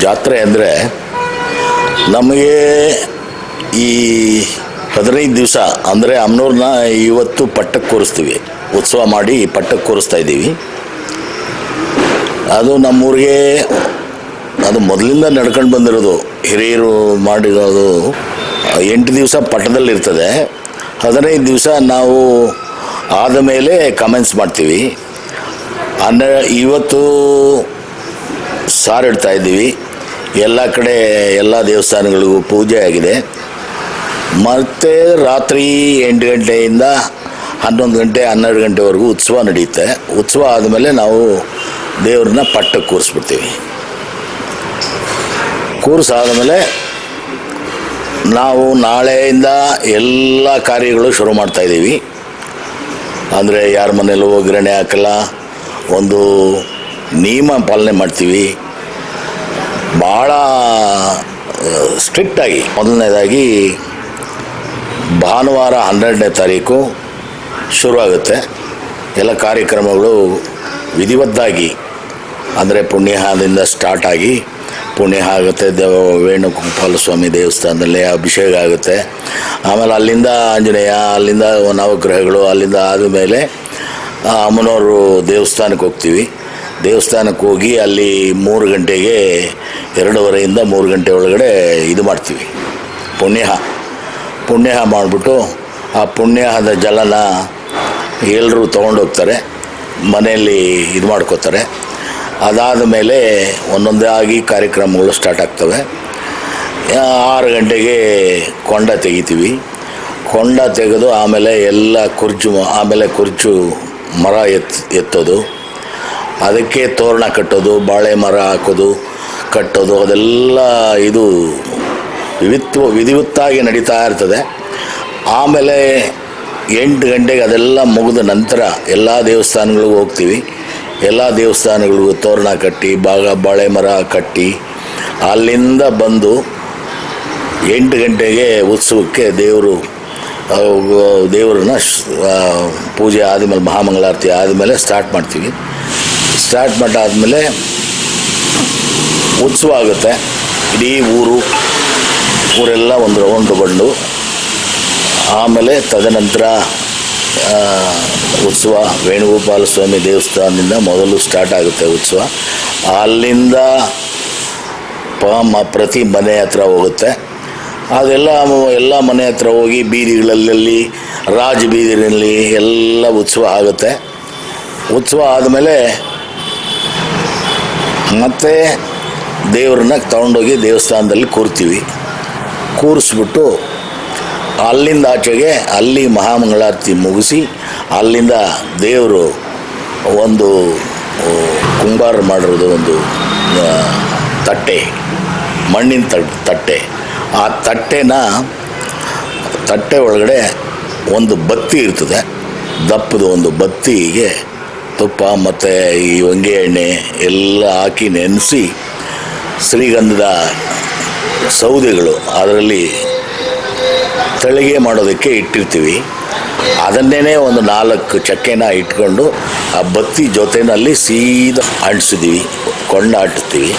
ಜಾತ್ರೆ ಅಂದರೆ ನಮಗೆ ಈ ಹದಿನೈದು ದಿವಸ ಅಂದರೆ ಅಮ್ನೂರನ್ನ ಇವತ್ತು ಪಟ್ಟಕ್ಕೆ ಕೂರಿಸ್ತೀವಿ. ಉತ್ಸವ ಮಾಡಿ ಪಟ್ಟಕ್ಕೆ ಕೂರಿಸ್ತಾ ಇದ್ದೀವಿ. ಅದು ನಮ್ಮೂರಿಗೆ ಅದು ಮೊದಲಿಂದ ನಡ್ಕೊಂಡು ಬಂದಿರೋದು. ಹಿರಿಯರು ಮಾಡಿರೋದು ಎಂಟು ದಿವಸ ಪಟ್ಟದಲ್ಲಿರ್ತದೆ ಹದಿನೈದು ದಿವಸ ನಾವು ಆದ ಮೇಲೆ ಕಮೆಂಟ್ಸ್ ಮಾಡ್ತೀವಿ. ಅನ್ನ ಇವತ್ತು ಸಾರಿಡ್ತಾ ಇದ್ದೀವಿ. ಎಲ್ಲ ಕಡೆ ಎಲ್ಲ ದೇವಸ್ಥಾನಗಳಿಗೂ ಪೂಜೆ ಆಗಿದೆ. ಮತ್ತು ರಾತ್ರಿ ಎಂಟು ಗಂಟೆಯಿಂದ ಹನ್ನೊಂದು ಗಂಟೆ, ಹನ್ನೆರಡು ಗಂಟೆವರೆಗೂ ಉತ್ಸವ ನಡೆಯುತ್ತೆ. ಉತ್ಸವ ಆದಮೇಲೆ ನಾವು ದೇವ್ರನ್ನ ಪಟ್ಟಕ್ಕೆ ಕೂರಿಸ್ಬಿಡ್ತೀವಿ. ಕೂರಿಸಾದ್ಮೇಲೆ ನಾವು ನಾಳೆಯಿಂದ ಎಲ್ಲ ಕಾರ್ಯಗಳು ಶುರು ಮಾಡ್ತಾ ಇದ್ದೀವಿ. ಅಂದರೆ ಯಾರ ಮನೇಲೂ ಒಗ್ಗರಣೆ ಹಾಕಲ್ಲ. ಒಂದು ನಿಯಮ ಪಾಲನೆ ಮಾಡ್ತೀವಿ. ಭಾಳ ಸ್ಟ್ರಿಕ್ಟಾಗಿ ಮೊದಲನೇದಾಗಿ, ಭಾನುವಾರ ಹನ್ನೆರಡನೇ ತಾರೀಕು ಶುರುವಾಗುತ್ತೆ. ಎಲ್ಲ ಕಾರ್ಯಕ್ರಮಗಳು ವಿಧಿವದ್ದಾಗಿ ಅಂದರೆ ಪುಣ್ಯಹಾದಿಂದ ಸ್ಟಾರ್ಟ್ ಆಗಿ ಪುಣ್ಯ ಆಗುತ್ತೆ, ದೇವ ವೇಣುಗೋಪಾಲ ಸ್ವಾಮಿ ದೇವಸ್ಥಾನದಲ್ಲಿ ಅಭಿಷೇಕ ಆಗುತ್ತೆ. ಆಮೇಲೆ ಅಲ್ಲಿಂದ ಆಂಜನೇಯ, ಅಲ್ಲಿಂದ ನವಗ್ರಹಗಳು, ಅಲ್ಲಿಂದ ಆದಮೇಲೆ ಅಮ್ಮನವರು ದೇವಸ್ಥಾನಕ್ಕೆ ಹೋಗ್ತೀವಿ. ದೇವಸ್ಥಾನಕ್ಕೆ ಹೋಗಿ ಅಲ್ಲಿ ಮೂರು ಗಂಟೆಗೆ ಎರಡೂವರೆಯಿಂದ ಮೂರು ಗಂಟೆ ಒಳಗಡೆ ಇದು ಮಾಡ್ತೀವಿ. ಪುಣ್ಯಹ. ಪುಣ್ಯಹ ಮಾಡಿಬಿಟ್ಟು ಆ ಪುಣ್ಯಹದ ಜಲನ ಎಲ್ಲರೂ ತೊಗೊಂಡೋಗ್ತಾರೆ ಮನೆಯಲ್ಲಿ ಇದು ಮಾಡ್ಕೋತಾರೆ. ಅದಾದ ಮೇಲೆ ಒಂದೊಂದಾಗಿ ಕಾರ್ಯಕ್ರಮಗಳು ಸ್ಟಾರ್ಟ್ ಆಗ್ತವೆ. ಆರು ಗಂಟೆಗೆ ಕೊಂಡ ತೆಗಿತೀವಿ. ಕೊಂಡ ತೆಗೆದು ಆಮೇಲೆ ಎಲ್ಲ ಕುರ್ಚು, ಆಮೇಲೆ ಕುರ್ಚು ಮರ ಎತ್, ಎತ್ತೋದು. ಅದಕ್ಕೆ ತೋರಣ ಕಟ್ಟೋದು, ಬಾಳೆ ಮರ ಹಾಕೋದು, ಕಟ್ಟೋದು, ಅದೆಲ್ಲ ಇದು ವಿವಿತ್ವ, ವಿಧಿವತ್ತಾಗಿ ನಡೀತಾ ಇರ್ತದೆ. ಆಮೇಲೆ ಎಂಟು ಗಂಟೆಗೆ ಅದೆಲ್ಲ ಮುಗಿದ ನಂತರ ಎಲ್ಲ ದೇವಸ್ಥಾನಗಳಿಗೂ ಹೋಗ್ತೀವಿ. ಎಲ್ಲ ದೇವಸ್ಥಾನಗಳಿಗೂ ತೋರಣ ಕಟ್ಟಿ ಬಾಗ ಬಾಳೆ ಮರ ಕಟ್ಟಿ, ಅಲ್ಲಿಂದ ಬಂದು ಎಂಟು ಗಂಟೆಗೆ ಉತ್ಸವಕ್ಕೆ ದೇವರು ದೇವರನ್ನ ಪೂಜೆ ಆದಮೇಲೆ ಮಹಾಮಂಗಳಾರತಿ ಆದಮೇಲೆ ಸ್ಟಾರ್ಟ್ ಮಾಡ್ತೀವಿ. ಸ್ಟಾರ್ಟ್ ಮಾಡಾದ್ಮೇಲೆ ಉತ್ಸವ ಆಗುತ್ತೆ. ಇಡೀ ಊರು, ಊರೆಲ್ಲ ಒಂದು ರೌಂಡ್ ಬಂದು ಆಮೇಲೆ ತದನಂತರ ಉತ್ಸವ, ವೇಣುಗೋಪಾಲ ಸ್ವಾಮಿ ದೇವಸ್ಥಾನದಿಂದ ಮೊದಲು ಸ್ಟಾರ್ಟ್ ಆಗುತ್ತೆ ಉತ್ಸವ. ಅಲ್ಲಿಂದ ಪ ಪ್ರತಿ ಮನೆ ಹತ್ರ ಹೋಗುತ್ತೆ. ಅದೆಲ್ಲ, ಎಲ್ಲ ಮನೆ ಹತ್ರ ಹೋಗಿ ಬೀದಿಗಳಲ್ಲಿ ರಾಜ ಬೀದಿನಲ್ಲಿ ಎಲ್ಲ ಉತ್ಸವ ಆಗುತ್ತೆ. ಉತ್ಸವ ಆದಮೇಲೆ ಮತ್ತೆ ದೇವ್ರನ್ನ ತಗೊಂಡೋಗಿ ದೇವಸ್ಥಾನದಲ್ಲಿ ಕೂರ್ತೀವಿ. ಕೂರಿಸ್ಬಿಟ್ಟು ಅಲ್ಲಿಂದ ಆಚೆಗೆ ಅಲ್ಲಿ ಮಹಾಮಂಗಳಾರತಿ ಮುಗಿಸಿ ಅಲ್ಲಿಂದ ದೇವರು ಒಂದು ಕುಂಬಾರ ಮಾಡಿರೋದು ಒಂದು ತಟ್ಟೆ, ಮಣ್ಣಿನ ತಟ್ ತಟ್ಟೆ. ಆ ತಟ್ಟೆನ ತಟ್ಟೆ ಒಳಗಡೆ ಒಂದು ಬತ್ತಿ ಇರ್ತದೆ. ದಪ್ಪದ ಒಂದು ಬತ್ತಿಗೆ ತುಪ್ಪ ಮತ್ತು ಈ ಒಂಗೆ ಎಣ್ಣೆ ಎಲ್ಲ ಹಾಕಿ ನೆನೆಸಿ ಶ್ರೀಗಂಧದ ಸೌದೆಗಳು ಅದರಲ್ಲಿ ತಳಿಗೆ ಮಾಡೋದಕ್ಕೆ ಇಟ್ಟಿರ್ತೀವಿ. ಅದನ್ನೇ ಒಂದು ನಾಲ್ಕು ಚಕ್ಕೆನ ಇಟ್ಕೊಂಡು ಆ ಬತ್ತಿ ಜೊತೆನಲ್ಲಿ ಸೀದಾ ಅಂಟಿಸಿದ್ದೀವಿ. ಕೊಂಡ ಹಟ್ತೀವಿ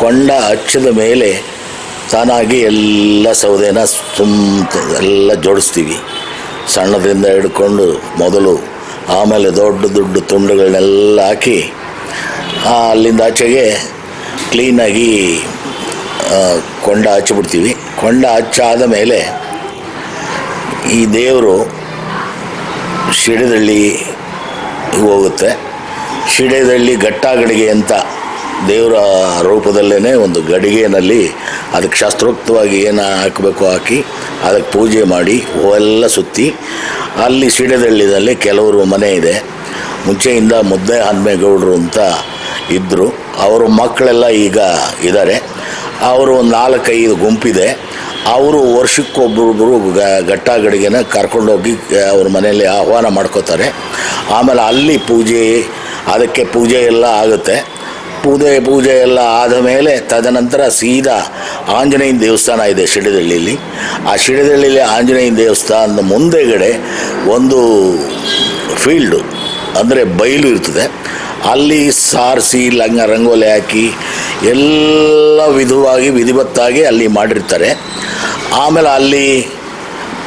ಕೊಂಡ ಹಚ್ಚಿದ ಮೇಲೆ ತಾನಾಗಿ ಎಲ್ಲ ಸೌದೆನ ತುಂಬ ಎಲ್ಲ ಜೋಡಿಸ್ತೀವಿ. ಸಣ್ಣದಿಂದ ಹಿಡ್ಕೊಂಡು ಮೊದಲು ಆಮೇಲೆ ದೊಡ್ಡ ದೊಡ್ಡ ತುಂಡುಗಳನ್ನೆಲ್ಲ ಹಾಕಿ ಅಲ್ಲಿಂದ ಆಚೆಗೆ ಕ್ಲೀನಾಗಿ ಕೊಂಡ ಹಚ್ಚಿಬಿಡ್ತೀವಿ. ಕೊಂಡ ಹಚ್ಚಾದ ಮೇಲೆ ಈ ದೇವರು ಶಿಡದಳ್ಳಿ ಹೋಗುತ್ತೆ. ಶಿಡೆದಳ್ಳಿ ಗಟ್ಟಾಗಡಿಗೆ ಅಂತ ದೇವರ ರೂಪದಲ್ಲೇ ಒಂದು ಗಡಿಗೆನಲ್ಲಿ ಅದಕ್ಕೆ ಶಾಸ್ತ್ರೋಕ್ತವಾಗಿ ಏನು ಹಾಕಬೇಕು ಹಾಕಿ ಅದಕ್ಕೆ ಪೂಜೆ ಮಾಡಿ ಹೂವೆಲ್ಲ ಸುತ್ತಿ ಅಲ್ಲಿ ಸಿಡದಳ್ಳಿದಲ್ಲಿ ಕೆಲವರು ಮನೆ ಇದೆ. ಮುಂಚೆಯಿಂದ ಮುದ್ದೆ ಹನ್ಮೇಗೌಡರು ಅಂತ ಇದ್ದರು ಅವರು ಮಕ್ಕಳೆಲ್ಲ ಈಗ ಇದ್ದಾರೆ ಅವರು ಒಂದು ನಾಲ್ಕೈದು ಗುಂಪಿದೆ. ಅವರು ವರ್ಷಕ್ಕೊಬ್ಬರೊಬ್ಬರು ಗಟ್ಟಾಗಡಿಗೆನ ಕರ್ಕೊಂಡೋಗಿ ಅವ್ರ ಮನೆಯಲ್ಲಿ ಆಹ್ವಾನ ಮಾಡ್ಕೋತಾರೆ. ಆಮೇಲೆ ಅಲ್ಲಿ ಪೂಜೆ, ಅದಕ್ಕೆ ಪೂಜೆ ಎಲ್ಲ ಆಗುತ್ತೆ. ಪೂಜೆ ಪೂಜೆ ಎಲ್ಲ ಆದ ಮೇಲೆ ತದನಂತರ ಸೀದಾ ಆಂಜನೇಯನ ದೇವಸ್ಥಾನ ಇದೆ ಶಿಡದಳ್ಳಿಲಿ ಆ ಶಿಡದಳ್ಳಿಲಿ ಆಂಜನೇಯನ ದೇವಸ್ಥಾನದ ಮುಂದೆಗಡೆ ಒಂದು ಫೀಲ್ಡು ಅಂದರೆ ಬಯಲು ಇರ್ತದೆ. ಅಲ್ಲಿ ಸಾರಿಸಿ, ಲಂಗ ರಂಗೋಲಿ ಹಾಕಿ ಎಲ್ಲ ವಿಧವಾಗಿ ವಿಧಿವತ್ತಾಗಿ ಅಲ್ಲಿ ಮಾಡಿರ್ತಾರೆ. ಆಮೇಲೆ ಅಲ್ಲಿ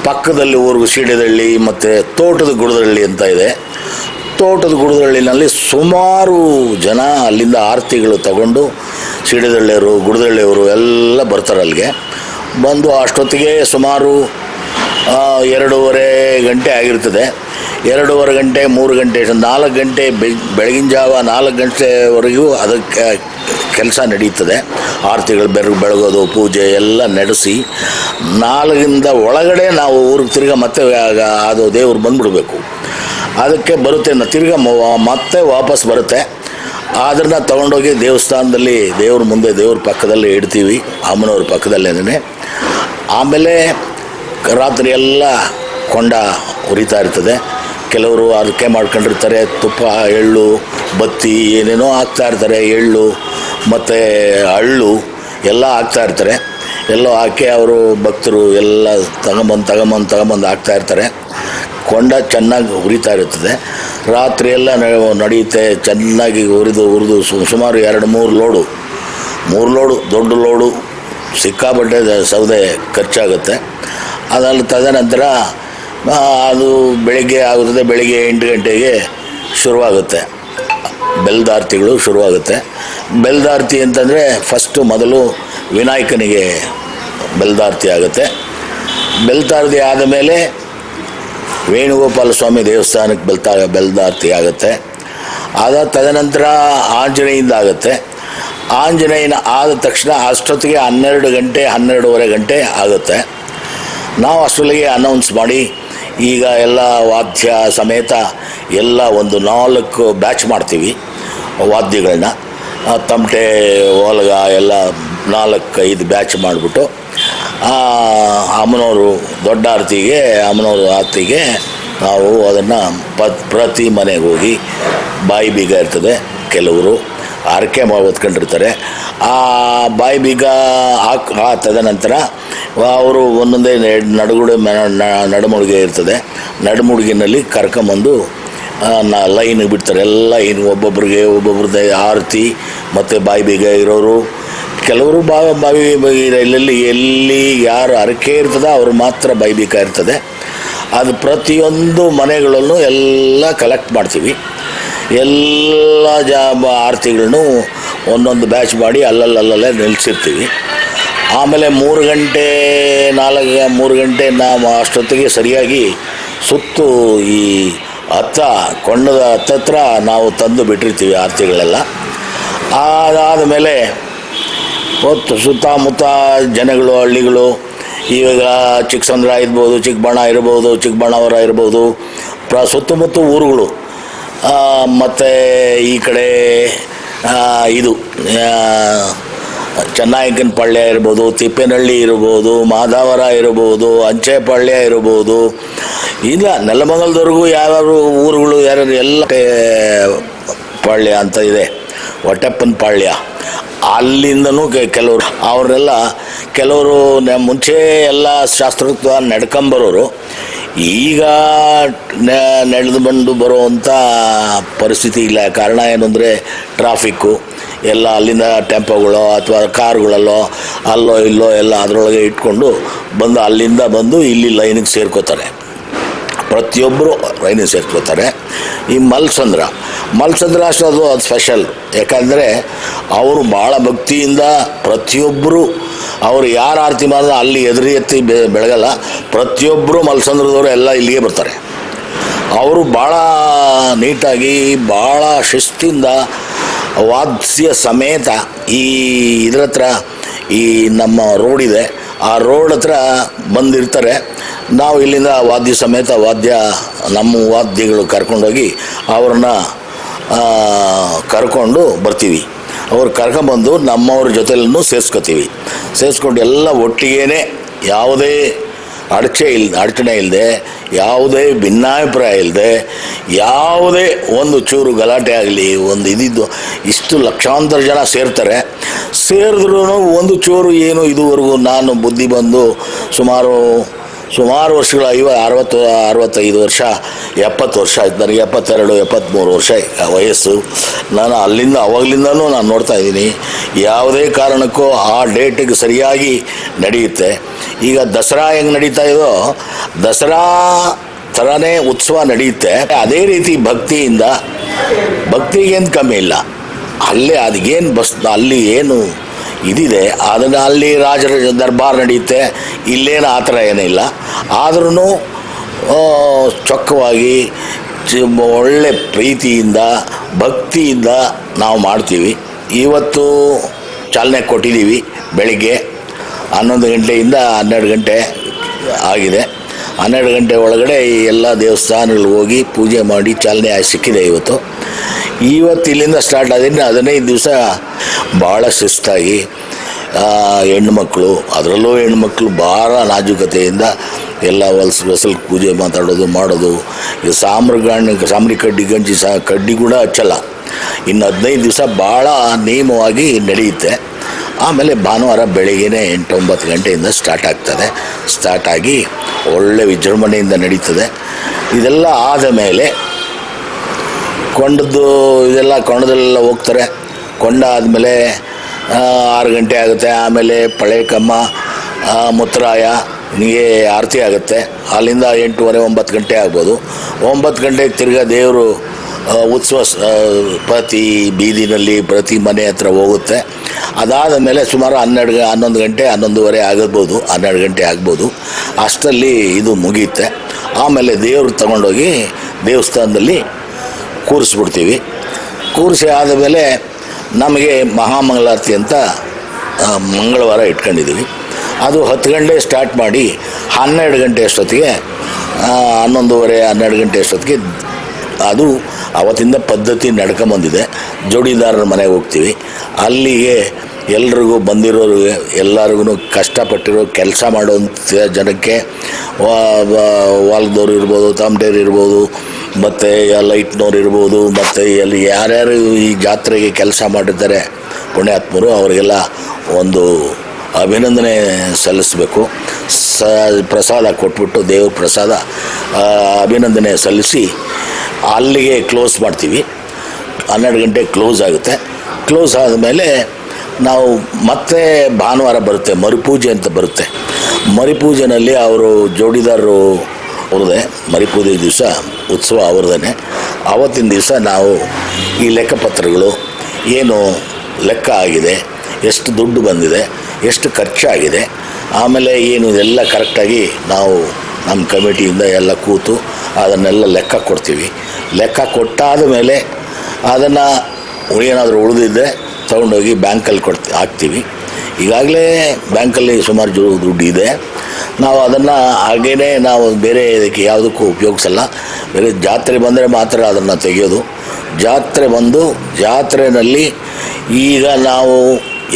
ಪಕ್ಕದಲ್ಲಿ ಊರು ಶಿಡದಳ್ಳಿ ಮತ್ತು ತೋಟದ ಗುಡದಳ್ಳಿ ಅಂತ ಇದೆ. ತೋಟದ ಗುಡದಳ್ಳಿನಲ್ಲಿ ಸುಮಾರು ಜನ ಅಲ್ಲಿಂದ ಆರತಿಗಳು ತಗೊಂಡು ಸಿಡಿದಳ್ಳಿಯವರು ಗುಡದಳ್ಳಿಯವರು ಎಲ್ಲ ಬರ್ತಾರೆ ಅಲ್ಲಿಗೆ. ಬಂದು ಅಷ್ಟೊತ್ತಿಗೆ ಸುಮಾರು ಎರಡೂವರೆ ಗಂಟೆ ಆಗಿರ್ತದೆ. ಎರಡೂವರೆ ಗಂಟೆ, ಮೂರು ಗಂಟೆ, ನಾಲ್ಕು ಗಂಟೆ ಬೆಳಗಿನ ಜಾವ ನಾಲ್ಕು ಗಂಟೆವರೆಗೂ ಅದಕ್ಕೆ ಕೆಲಸ ನಡೀತದೆ. ಆರತಿಗಳು ಬೆರಗು ಬೆಳಗೋದು, ಪೂಜೆ ಎಲ್ಲ ನಡೆಸಿ ನಾಲ್ಕಿಂದ ಒಳಗಡೆ ನಾವು ಊರಿಗೆ ತಿರ್ಗಾ ಮತ್ತೆ ಅದು ದೇವ್ರು ಬಂದ್ಬಿಡ್ಬೇಕು. ಅದಕ್ಕೆ ಬರುತ್ತೆ ತಿರ್ಗಾ ಮತ್ತೆ ವಾಪಸ್ ಬರುತ್ತೆ. ಅದನ್ನು ತಗೊಂಡೋಗಿ ದೇವಸ್ಥಾನದಲ್ಲಿ ದೇವ್ರ ಮುಂದೆ ದೇವ್ರ ಪಕ್ಕದಲ್ಲಿ ಇಡ್ತೀವಿ, ಅಮ್ಮನವ್ರ ಪಕ್ಕದಲ್ಲೇನೆ. ಆಮೇಲೆ ರಾತ್ರಿ ಎಲ್ಲ ಕೊಂಡ ಉರಿತಾ ಇರ್ತದೆ. ಕೆಲವರು ಅದಕ್ಕೆ ಮಾಡ್ಕೊಂಡಿರ್ತಾರೆ, ತುಪ್ಪ, ಎಳ್ಳು, ಬತ್ತಿ, ಏನೇನೋ ಹಾಕ್ತಾ ಇರ್ತಾರೆ, ಎಳ್ಳು, ಮತ್ತು ಹಳ್ಳು ಎಲ್ಲ ಹಾಕ್ತಾ ಇರ್ತಾರೆ. ಎಲ್ಲೋ ಹಾಕಿ ಅವರು ಭಕ್ತರು ಎಲ್ಲ ತಗೊಂಬಂದು ತಗೊಂಬಂದು ತಗೊಂಬಂದು ಹಾಕ್ತಾ ಇರ್ತಾರೆ. ಕೊಂಡ ಚೆನ್ನಾಗಿ ಉರಿತಾ ಇರುತ್ತದೆ. ರಾತ್ರಿ ಎಲ್ಲ ನಡೆಯುತ್ತೆ, ಚೆನ್ನಾಗಿ ಉರಿದು ಉರಿದು ಸುಮಾರು ಎರಡು, ಮೂರು ಲೋಡು ಮೂರು ಲೋಡು, ದೊಡ್ಡ ಲೋಡು ಸಿಕ್ಕಾಪಟ್ಟೆ ಸೌದೆ ಖರ್ಚಾಗುತ್ತೆ. ಅದಲ್ಲಿ ತದನಂತರ ಅದು ಬೆಳಿಗ್ಗೆ ಆಗುತ್ತದೆ, ಬೆಳಿಗ್ಗೆ ಎಂಟು ಗಂಟೆಗೆ ಶುರುವಾಗುತ್ತೆ. ಬೆಲ್ದಾರ್ತಿಗಳು ಶುರುವಾಗುತ್ತೆ. ಬೆಲ್ದಾರ್ತಿ ಅಂತಂದರೆ ಫಸ್ಟು ಮೊದಲು ವಿನಾಯಕನಿಗೆ ಬೆಲ್ದಾರ್ತಿ ಆಗುತ್ತೆ. ಬೆಲ್ದಾರ್ತಿ ಆದಮೇಲೆ ವೇಣುಗೋಪಾಲ ಸ್ವಾಮಿ ದೇವಸ್ಥಾನಕ್ಕೆ ಬೆಲ್ತಾ, ಬೆಲ್ದಾರ್ತಿ ಆಗುತ್ತೆ. ಆದ ತದನಂತರ ಆಂಜನೇಯಿಂದ ಆಗುತ್ತೆ. ಆಂಜನೇಯನ ಆದ ತಕ್ಷಣ ಅಷ್ಟೊತ್ತಿಗೆ ಹನ್ನೆರಡು ಗಂಟೆ, ಹನ್ನೆರಡೂವರೆ ಗಂಟೆ ಆಗುತ್ತೆ. ನಾವು ಅಷ್ಟರಲ್ಲಿಗೆ ಅನೌನ್ಸ್ ಮಾಡಿ, ಈಗ ಎಲ್ಲ ವಾದ್ಯ ಸಮೇತ ಎಲ್ಲ ಒಂದು ನಾಲ್ಕು ಬ್ಯಾಚ್ ಮಾಡ್ತೀವಿ, ವಾದ್ಯಗಳನ್ನ. ತಮಟೆ ಓಲಗ ಎಲ್ಲ ನಾಲ್ಕು ಐದು ಬ್ಯಾಚ್ ಮಾಡಿಬಿಟ್ಟು ಅಮ್ಮನವರು, ದೊಡ್ಡ ಆರತಿಗೆ, ಅಮ್ಮನವ್ರ ಆರತಿಗೆ ನಾವು ಅದನ್ನು ಪ ಪ್ರತಿ ಮನೆಗೆ ಹೋಗಿ ಬಾಯಿ ಬೀಗ ಇರ್ತದೆ ಕೆಲವರು. ಹರಕೆ ಮಾಡಿ ಹೊತ್ಕೊಂಡಿರ್ತಾರೆ. ಆ ಬಾಯಿ ಬೀಗ ಹಾಕ್ ಆ ತದನಂತರ ಅವರು ಒಂದೊಂದೇ ನೆ- ನಡುಗುಡೆ ನ- ನಡುಮುಡುಗೆ ಇರ್ತದೆ. ನಡುಮುಡುಗಿನಲ್ಲಿ ಕರ್ಕೊಂಬಂದು ಲೈನ್ ಬಿಡ್ತಾರೆ. ಎಲ್ಲ ಇನ್ನು ಒಬ್ಬೊಬ್ರಿಗೆ, ಒಬ್ಬೊಬ್ರದ್ದು ಆರತಿ, ಮತ್ತು ಬಾಯಿ ಬೀಗ ಇರೋರು ಕೆಲವರು ಬಾವಿ ಬಾವಿ ಎಲ್ಲೆಲ್ಲಿ ಎಲ್ಲಿ ಯಾರು ಅರಕೆ ಇರ್ತದೆ ಅವರು ಮಾತ್ರ ಬೀಗ ಇರ್ತದೆ. ಅದು ಪ್ರತಿಯೊಂದು ಮನೆಗಳಲ್ಲೂ ಎಲ್ಲ ಕಲೆಕ್ಟ್ ಮಾಡ್ತೀವಿ. ಎಲ್ಲ ಜಾ ಆರತಿಗಳನ್ನು ಒಂದೊಂದು ಬ್ಯಾಚ್ ಮಾಡಿ ಅಲ್ಲಲ್ಲಲ್ಲೇ ನಿಲ್ಲಿಸಿರ್ತೀವಿ ಆಮೇಲೆ ಮೂರು ಗಂಟೆ ನಾಲ್ಕು ಮೂರು ಗಂಟೆ ನಾವು ಅಷ್ಟೊತ್ತಿಗೆ ಸರಿಯಾಗಿ ಸುತ್ತು ಈ ಹತ್ತ, ಕೊಂಡದ ಹತ್ತತ್ರ ನಾವು ತಂದು ಬಿಟ್ಟಿರ್ತೀವಿ ಆರತಿಗಳೆಲ್ಲ. ಅದಾದ ಮೇಲೆ ಹೊತ್ತು ಸುತ್ತಮುತ್ತ ಜನಗಳು, ಹಳ್ಳಿಗಳು ಇವಾಗ ಚಿಕ್ಕಸಂದ್ರ ಇರ್ಬೋದು ಚಿಕ್ಕಬಣ್ಣ ಇರ್ಬೋದು ಚಿಕ್ಕಬಣ್ಣವರ ಇರ್ಬೋದು, ಪ್ರ ಸುತ್ತಮುತ್ತ ಊರುಗಳು. ಮತ್ತು ಈ ಕಡೆ ಇದು ಪಾಳ್ಯ ಇರ್ಬೋದು, ತಿಪ್ಪೇನಹಳ್ಳಿ ಇರ್ಬೋದು, ಮಾದಾವರ ಇರ್ಬೋದು ಅಂಚೆಪಾಳ್ಯ ಇರ್ಬೋದು. ಇಲ್ಲ, ನೆಲಮಂಗಲದವರೆಗೂ ಯಾರು ಊರುಗಳು, ಯಾರ್ಯಾರು ಎಲ್ಲ ಪಾಳ್ಯ ಅಂತ ಇದೆ. ಹೊಟ್ಟೆಪ್ಪನ ಪಾಳ್ಯ ಅಲ್ಲಿಂದನೂ ಕೆಲವರು. ಅವರೆಲ್ಲ ಕೆಲವರು ಮುಂಚೆ ಎಲ್ಲ ಶಾಸ್ತ್ರೋಕ್ತ ನಡ್ಕೊಂಬರೋರು. ಈಗ ನಡೆದು ಬಂದು ಬರುವಂಥ ಪರಿಸ್ಥಿತಿ ಇಲ್ಲ. ಕಾರಣ ಏನು ಅಂದರೆ ಟ್ರಾಫಿಕ್ಕು. ಎಲ್ಲ ಅಲ್ಲಿಂದ ಟೆಂಪೋಗಳೋ ಅಥವಾ ಕಾರುಗಳಲ್ಲೋ ಅಲ್ಲೋ ಇಲ್ಲೋ ಎಲ್ಲ ಅದರೊಳಗೆ ಇಟ್ಕೊಂಡು ಬಂದು ಅಲ್ಲಿಂದ ಬಂದು ಇಲ್ಲಿ ಲೈನಿಗೆ ಸೇರ್ಕೋತಾರೆ. ಪ್ರತಿಯೊಬ್ಬರು ರೈನಿಗೆ ಸೇರ್ಕೋತಾರೆ ಈ ಮಲ್ಸಂದ್ರ ಮಲ್ಸಂದ್ರ ಅಷ್ಟು ಅದು ಅದು ಸ್ಪೆಷಲ್ ಯಾಕಂದರೆ ಅವರು ಭಾಳ ಭಕ್ತಿಯಿಂದ ಪ್ರತಿಯೊಬ್ಬರು, ಅವರು ಯಾರು ಆರತಿ ಮಾಡಿದ್ರೆ ಅಲ್ಲಿ ಎದುರು ಎತ್ತಿ ಬೆಳಗಲ್ಲ, ಪ್ರತಿಯೊಬ್ಬರು ಮಲ್ಸಂದ್ರದವರು ಎಲ್ಲ ಇಲ್ಲಿಗೆ ಬರ್ತಾರೆ. ಅವರು ಭಾಳ ನೀಟಾಗಿ ಭಾಳ ಶಿಸ್ತಿಂದ, ವಾದ್ಯ ಸಮೇತ ಈ ಇದ್ರ ಈ ನಮ್ಮ ರೋಡ್ ಇದೆ, ಆ ರೋಡ್ ಹತ್ರ ಬಂದಿರ್ತಾರೆ. ನಾವು ಇಲ್ಲಿಂದ ವಾದ್ಯ ಸಮೇತ ವಾದ್ಯ ನಮ್ಮ ವಾದ್ಯಗಳು ಕರ್ಕೊಂಡೋಗಿ ಅವ್ರನ್ನ ಕರ್ಕೊಂಡು ಬರ್ತೀವಿ. ಅವ್ರು ಕರ್ಕೊಂಬಂದು ನಮ್ಮವ್ರ ಜೊತೆಲೂ ಸೇರಿಸ್ಕೊತೀವಿ. ಸೇರಿಸ್ಕೊಂಡು ಎಲ್ಲ ಒಟ್ಟಿಗೇನೆ ಯಾವುದೇ ಅಡಚೆ ಇಲ್, ಅಡಚಣೆ ಇಲ್ಲದೆ ಯಾವುದೇ ಭಿನ್ನಾಭಿಪ್ರಾಯ ಇಲ್ಲದೆ ಯಾವುದೇ ಒಂದು ಚೂರು ಗಲಾಟೆ ಆಗಲಿ, ಒಂದು ಇದಿದ್ದು, ಇಷ್ಟು ಲಕ್ಷಾಂತರ ಜನ ಸೇರ್ತಾರೆ. ಸೇರಿದ್ರೂ ಒಂದು ಚೂರು ಏನು ಇದುವರೆಗೂ ನಾನು ಬುದ್ಧಿ ಬಂದು ಸುಮಾರು ಸುಮಾರು ವರ್ಷಗಳ, ಐವ, ಅರವತ್ತು, ಅರವತ್ತೈದು ವರ್ಷ, ಎಪ್ಪತ್ತು ವರ್ಷ ಆಯ್ತು. ನನಗೆ ಎಪ್ಪತ್ತೆರಡು ಎಪ್ಪತ್ತ್ಮೂರು ವರ್ಷ ವಯಸ್ಸು. ನಾನು ಅಲ್ಲಿಂದ, ಅವಾಗಲಿಂದನೂ ನಾನು ನೋಡ್ತಾ ಇದ್ದೀನಿ. ಯಾವುದೇ ಕಾರಣಕ್ಕೂ ಆ ಡೇಟಿಗೆ ಸರಿಯಾಗಿ ನಡೆಯುತ್ತೆ. ಈಗ ದಸರಾ ಹೆಂಗೆ ನಡೀತಾ ಇದೋ, ದಸರಾ ಥರನೇ ಉತ್ಸವ ನಡೆಯುತ್ತೆ. ಅದೇ ರೀತಿ ಭಕ್ತಿಯಿಂದ, ಭಕ್ತಿಗೇನು ಕಮ್ಮಿ ಇಲ್ಲ. ಅಲ್ಲೇ ಅದಕ್ಕೇನು ಬಸ್, ಅಲ್ಲಿ ಏನು ಇದಿದೆ. ಅದನ್ನು ಅಲ್ಲಿ ರಾಜರ ದರ್ಬಾರ್ ನಡೆಯುತ್ತೆ. ಇಲ್ಲೇನು ಆ ಥರ ಏನಿಲ್ಲ ಆದ್ರೂ ಚೊಕ್ಕವಾಗಿ ಒಳ್ಳೆ ಪ್ರೀತಿಯಿಂದ, ಭಕ್ತಿಯಿಂದ ನಾವು ಮಾಡ್ತೀವಿ. ಇವತ್ತು ಚಾಲನೆ ಕೊಟ್ಟಿದ್ದೀವಿ ಬೆಳಿಗ್ಗೆ ಹನ್ನೊಂದು ಗಂಟೆಯಿಂದ ಹನ್ನೆರಡು ಗಂಟೆ ಆಗಿದೆ. ಹನ್ನೆರಡು ಗಂಟೆ ಒಳಗಡೆ ಈ ಎಲ್ಲ ದೇವಸ್ಥಾನಗಳಿಗೆ ಹೋಗಿ ಪೂಜೆ ಮಾಡಿ ಚಾಲನೆ ಸಿಕ್ಕಿದೆ ಇವತ್ತು. ಇವತ್ತು ಇಲ್ಲಿಂದ ಸ್ಟಾರ್ಟ್ ಆದ್ರೆ ಹದಿನೈದು ದಿವಸ ಭಾಳ ಶಿಸ್ತಾಗಿ ಹೆಣ್ಮಕ್ಳು, ಅದರಲ್ಲೂ ಹೆಣ್ಮಕ್ಳು ಭಾಳ ನಾಜುಕತೆಯಿಂದ ಎಲ್ಲ ಹೊಲ್ಸ್ ಹೊಸಲು ಪೂಜೆ ಮಾತಾಡೋದು, ಮಾಡೋದು. ಈಗ ಸಾಮ್ರಗಣ್ಣ ಸಾಮ್ರಿ ಕಡ್ಡಿ, ಗಂಜಿ ಸಹ ಕಡ್ಡಿ ಕೂಡ ಹಚ್ಚಲ್ಲ. ಇನ್ನು ಹದಿನೈದು ದಿವಸ ಭಾಳ ನಿಯಮವಾಗಿ ನಡೆಯುತ್ತೆ. ಆಮೇಲೆ ಭಾನುವಾರ ಬೆಳಗ್ಗೆ ಎಂಟೊಂಬತ್ತು ಗಂಟೆಯಿಂದ ಸ್ಟಾರ್ಟ್ ಆಗ್ತದೆ. ಸ್ಟಾರ್ಟ್ ಆಗಿ ಒಳ್ಳೆ ವಿಜೃಂಭಣೆಯಿಂದ ನಡೀತದೆ. ಇದೆಲ್ಲ ಆದ ಮೇಲೆ ಕೊಂಡದ್ದು ಇದೆಲ್ಲ ಕೊಂಡದಲ್ಲೆಲ್ಲ ಹೋಗ್ತಾರೆ. ಕೊಂಡ ಆದಮೇಲೆ ಆರು ಗಂಟೆ ಆಗುತ್ತೆ. ಆಮೇಲೆ ಪಳೆಕಮ್ಮ ಮುತ್ತರಾಯ ನಿಮಗೆ ಆರತಿ ಆಗುತ್ತೆ. ಅಲ್ಲಿಂದ ಎಂಟೂವರೆ, ಒಂಬತ್ತು ಗಂಟೆ ಆಗ್ಬೋದು. ಒಂಬತ್ತು ಗಂಟೆಗೆ ತಿರ್ಗಾ ದೇವರು ಉತ್ಸವ ಪ್ರತಿ ಬೀದಿನಲ್ಲಿ, ಪ್ರತಿ ಮನೆ ಹತ್ರ ಹೋಗುತ್ತೆ. ಅದಾದ ಮೇಲೆ ಸುಮಾರು ಹನ್ನೆರಡು ಹನ್ನೊಂದು ಗಂಟೆ, ಹನ್ನೊಂದುವರೆ ಆಗಬಹುದು, ಹನ್ನೆರಡು ಗಂಟೆ ಆಗ್ಬೋದು. ಅಷ್ಟರಲ್ಲಿ ಇದು ಮುಗಿಯುತ್ತೆ. ಆಮೇಲೆ ದೇವ್ರು ತಗೊಂಡೋಗಿ ದೇವಸ್ಥಾನದಲ್ಲಿ ಕೂರಿಸ್ಬಿಡ್ತೀವಿ. ಕೂರಿಸಿ ಆದಮೇಲೆ ನಮಗೆ ಮಹಾಮಂಗಳಾರತಿ ಅಂತ ಮಂಗಳವಾರ ಇಟ್ಕೊಂಡಿದ್ದೀವಿ. ಅದು ಹತ್ತು ಗಂಟೆ ಸ್ಟಾರ್ಟ್ ಮಾಡಿ ಹನ್ನೆರಡು ಗಂಟೆ ಅಷ್ಟೊತ್ತಿಗೆ ಹನ್ನೊಂದುವರೆ, ಹನ್ನೆರಡು ಗಂಟೆ ಅಷ್ಟೊತ್ತಿಗೆ ಅದು ಅವತ್ತಿಂದ ಪದ್ಧತಿ ನಡ್ಕೊಂಬಂದಿದೆ ಜೋಡಿದಾರರ ಮನೆಗೆ ಹೋಗ್ತೀವಿ. ಅಲ್ಲಿಗೆ ಎಲ್ರಿಗೂ ಬಂದಿರೋರಿಗೆ ಎಲ್ಲರಿಗೂ ಕಷ್ಟಪಟ್ಟಿರೋ ಕೆಲಸ ಮಾಡುವಂಥ ಜನಕ್ಕೆ ವಾಲ್ದವ್ರು ಇರ್ಬೋದು, ತಾಮಟೇರು ಇರ್ಬೋದು, ಮತ್ತು ಲೈಟ್ನವ್ರು ಇರ್ಬೋದು, ಮತ್ತು ಎಲ್ಲಿ ಯಾರ್ಯಾರು ಈ ಜಾತ್ರೆಗೆ ಕೆಲಸ ಮಾಡಿದ್ದಾರೆ ಪುಣ್ಯಾತ್ಮರು, ಅವರಿಗೆಲ್ಲ ಒಂದು ಅಭಿನಂದನೆ ಸಲ್ಲಿಸಬೇಕು. ಸ, ಪ್ರಸಾದ ಕೊಟ್ಬಿಟ್ಟು ದೇವ್ರ ಪ್ರಸಾದ ಅಭಿನಂದನೆ ಸಲ್ಲಿಸಿ ಅಲ್ಲಿಗೆ ಕ್ಲೋಸ್ ಮಾಡ್ತೀವಿ. ಹನ್ನೆರಡು ಗಂಟೆ ಕ್ಲೋಸ್ ಆಗುತ್ತೆ. ಕ್ಲೋಸ್ ಆದಮೇಲೆ ನಾವು ಮತ್ತೆ ಭಾನುವಾರ ಬರುತ್ತೆ, ಮರುಪೂಜೆ ಅಂತ ಬರುತ್ತೆ. ಮರಿಪೂಜೆನಲ್ಲಿ ಅವರು ಜೋಡಿದಾರರು ಅವ್ರದ್ದೇ ಮರಿಪೂಜೆ ದಿವಸ ಉತ್ಸವ ಅವ್ರದೇ ಆವತ್ತಿನ ದಿವಸ ನಾವು ಈ ಲೆಕ್ಕಪತ್ರಗಳು, ಏನು ಲೆಕ್ಕ ಆಗಿದೆ, ಎಷ್ಟು ದುಡ್ಡು ಬಂದಿದೆ ಎಷ್ಟು ಖರ್ಚಾಗಿದೆ, ಆಮೇಲೆ ಏನು ಇದೆಲ್ಲ ಕರೆಕ್ಟಾಗಿ ನಾವು ನಮ್ಮ ಕಮಿಟಿಯಿಂದ ಎಲ್ಲ ಕೂತು ಅದನ್ನೆಲ್ಲ ಲೆಕ್ಕ ಕೊಡ್ತೀವಿ. ಲೆಕ್ಕ ಕೊಟ್ಟಾದ ಮೇಲೆ ಅದನ್ನು ಏನಾದರೂ ಉಳಿದಿದ್ದರೆ ತೊಗೊಂಡೋಗಿ ಬ್ಯಾಂಕಲ್ಲಿ ಕೊಡ್ತಿ, ಹಾಕ್ತೀವಿ. ಈಗಾಗಲೇ ಬ್ಯಾಂಕಲ್ಲಿ ಸುಮಾರು ಜೋ ದುಡ್ಡು ಇದೆ ನಾವು ಅದನ್ನು ಹಾಗೇ ನಾವು ಬೇರೆ ಇದಕ್ಕೆ ಯಾವುದಕ್ಕೂ ಉಪಯೋಗಿಸಲ್ಲ. ಬೇರೆ ಜಾತ್ರೆ ಬಂದರೆ ಮಾತ್ರ ಅದನ್ನು ತೆಗೆಯೋದು. ಜಾತ್ರೆ ಬಂದು ಜಾತ್ರೆಯಲ್ಲಿ ಈಗ ನಾವು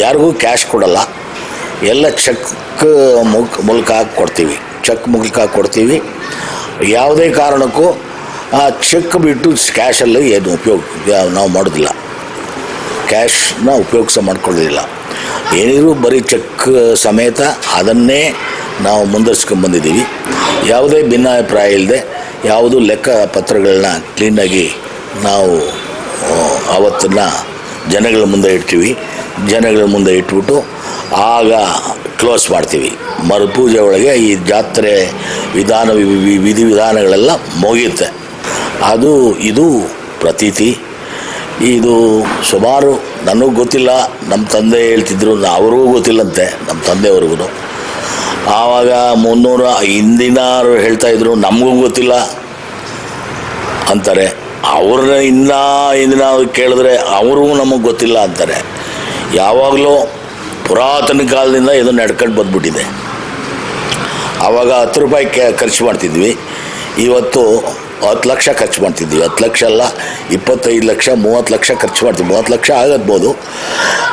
ಯಾರಿಗೂ ಕ್ಯಾಶ್ ಕೊಡಲ್ಲ. ಎಲ್ಲ ಚೆಕ್ ಮುಖ ಮೂಲಕ ಕೊಡ್ತೀವಿ. ಚೆಕ್ ಮೂಲಕ ಕೊಡ್ತೀವಿ. ಯಾವುದೇ ಕಾರಣಕ್ಕೂ ಆ ಚೆಕ್ ಬಿಟ್ಟು ಕ್ಯಾಶಲ್ಲಿ ಏನು ಉಪಯೋಗ ನಾವು ಮಾಡೋದಿಲ್ಲ. ಕ್ಯಾಶ್ನ ಉಪಯೋಗಿಸ ಮಾಡ್ಕೊಳ್ಳೋದಿಲ್ಲ. ಏನಿದ್ರು ಬರೀ ಚೆಕ್ ಸಮೇತ ಅದನ್ನೇ ನಾವು ಮುಂದುವರ್ಸ್ಕೊಂಡ್ಬಂದಿದ್ದೀವಿ ಯಾವುದೇ ಭಿನ್ನಾಭಿಪ್ರಾಯ ಇಲ್ಲದೆ ಯಾವುದೂ ಲೆಕ್ಕ ಪತ್ರಗಳನ್ನ ಕ್ಲೀನಾಗಿ ನಾವು ಆವತ್ತನ್ನು ಜನಗಳ ಮುಂದೆ ಇಡ್ತೀವಿ. ಜನಗಳ ಮುಂದೆ ಇಟ್ಬಿಟ್ಟು ಆಗ ಕ್ಲೋಸ್ ಮಾಡ್ತೀವಿ. ಮರುಪೂಜೆ ಒಳಗೆ ಈ ಜಾತ್ರೆ ವಿಧಾನ ವಿ- ವಿಧಾನಗಳೆಲ್ಲ ಮುಗಿಯುತ್ತೆ. ಅದು ಇದು ಪ್ರತೀತಿ. ಇದು ಸುಮಾರು ನನಗೂ ಗೊತ್ತಿಲ್ಲ ನಮ್ಮ ತಂದೆ ಹೇಳ್ತಿದ್ರು ಅವ್ರಿಗೂ ಗೊತ್ತಿಲ್ಲಂತೆ ನಮ್ಮ ತಂದೆಯವ್ರಿಗೂ. ಆವಾಗ ಮುನ್ನೂರ ಹಿಂದಿನವರು ಹೇಳ್ತಾ ಇದ್ರು, ನಮಗೂ ಗೊತ್ತಿಲ್ಲ ಅಂತಾರೆ. ಅವ್ರನ್ನ ಇನ್ನೂ ಹಿಂದಿನ ಕೇಳಿದ್ರೆ ಅವ್ರಿಗೂ ನಮಗೆ ಗೊತ್ತಿಲ್ಲ ಅಂತಾರೆ. ಯಾವಾಗಲೂ ಪುರಾತನ ಕಾಲದಿಂದ ಇದು ನಡ್ಕೊಂಡು ಬಂದ್ಬಿಟ್ಟಿದೆ. ಆವಾಗ ಹತ್ತು ರೂಪಾಯಿ ಖರ್ಚು ಮಾಡ್ತಿದ್ವಿ. ಇವತ್ತು ಹತ್ತು ಲಕ್ಷ ಖರ್ಚು ಮಾಡ್ತಿದ್ವಿ. ಹತ್ತು ಲಕ್ಷ ಅಲ್ಲ, ಇಪ್ಪತ್ತೈದು ಲಕ್ಷ, ಮೂವತ್ತು ಲಕ್ಷ ಖರ್ಚು ಮಾಡ್ತೀವಿ ಮೂವತ್ತು ಲಕ್ಷ ಆಗಬಹುದು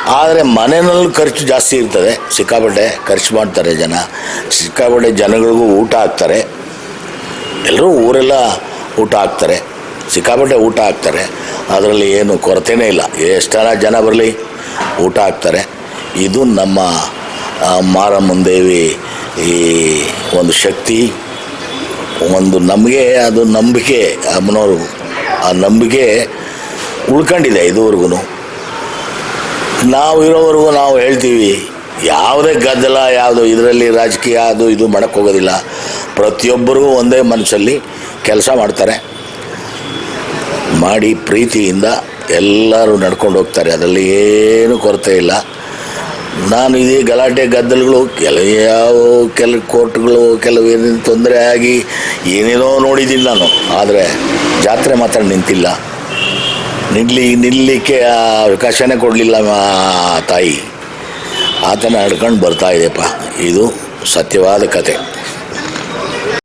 ಆದರೆ ಮನೆಯಲ್ಲೂ ಖರ್ಚು ಜಾಸ್ತಿ ಇರ್ತದೆ. ಸಿಕ್ಕಾಪಟ್ಟೆ ಖರ್ಚು ಮಾಡ್ತಾರೆ ಜನ. ಸಿಕ್ಕಾಪಟ್ಟೆ ಜನಗಳಿಗೂ ಊಟ ಹಾಕ್ತಾರೆ. ಎಲ್ಲರೂ ಊರೆಲ್ಲ ಊಟ ಹಾಕ್ತಾರೆ. ಸಿಕ್ಕಾಪಟ್ಟೆ ಊಟ ಹಾಕ್ತಾರೆ. ಅದರಲ್ಲಿ ಏನು ಕೊರತೆಯೇ ಇಲ್ಲ. ಎಷ್ಟರ ಜನ ಬರಲಿ, ಊಟ ಹಾಕ್ತಾರೆ. ಇದು ನಮ್ಮ ಮಾರಮ್ಮನ ದೇವಿ ಈ ಒಂದು ಶಕ್ತಿ, ಒಂದು ನಮಗೆ ಅದು ನಂಬಿಕೆ, ಅಮ್ಮನವರು ಆ ನಂಬಿಕೆ ಉಳ್ಕೊಂಡಿದೆ ಇದುವರೆಗೂ ನಾವು ಇರೋವರೆಗೂ ನಾವು ಹೇಳ್ತೀವಿ, ಯಾವುದೇ ಗದ್ದಲ, ಯಾವುದು ಇದರಲ್ಲಿ ರಾಜಕೀಯ, ಅದು ಇದು ಮಾಡಕ್ಕೆ ಹೋಗೋದಿಲ್ಲ. ಪ್ರತಿಯೊಬ್ಬರಿಗೂ ಒಂದೇ ಮನಸ್ಸಲ್ಲಿ ಕೆಲಸ ಮಾಡ್ತಾರೆ. ಮಾಡಿ ಪ್ರೀತಿಯಿಂದ ಎಲ್ಲರೂ ನಡ್ಕೊಂಡು ಹೋಗ್ತಾರೆ. ಅದರಲ್ಲಿ ಏನೂ ಕೊರತೆ ಇಲ್ಲ. ನಾನು ಇದೇ ಗಲಾಟೆ ಗದ್ದಲಗಳು ಕೆಲವು ಯಾವ ಕೆಲವು ಕೋರ್ಟ್ಗಳು ಕೆಲವು ಏನೇನು ತೊಂದರೆ ಆಗಿ ಏನೇನೋ ನೋಡಿದ್ದೀನಿ ನಾನು. ಆದರೆ ಜಾತ್ರೆ ಮಾತ್ರ ನಿಂತಿಲ್ಲ. ನಿಲ್ಲಿ ನಿಲ್ಲಲಿಕ್ಕೆ ಅವಕಾಶನೇ ಕೊಡಲಿಲ್ಲ ತಾಯಿ. ಆತನ ಹಿಡ್ಕೊಂಡು ಬರ್ತಾ ಇದೆಪ್ಪ. ಇದು ಸತ್ಯವಾದ ಕತೆ.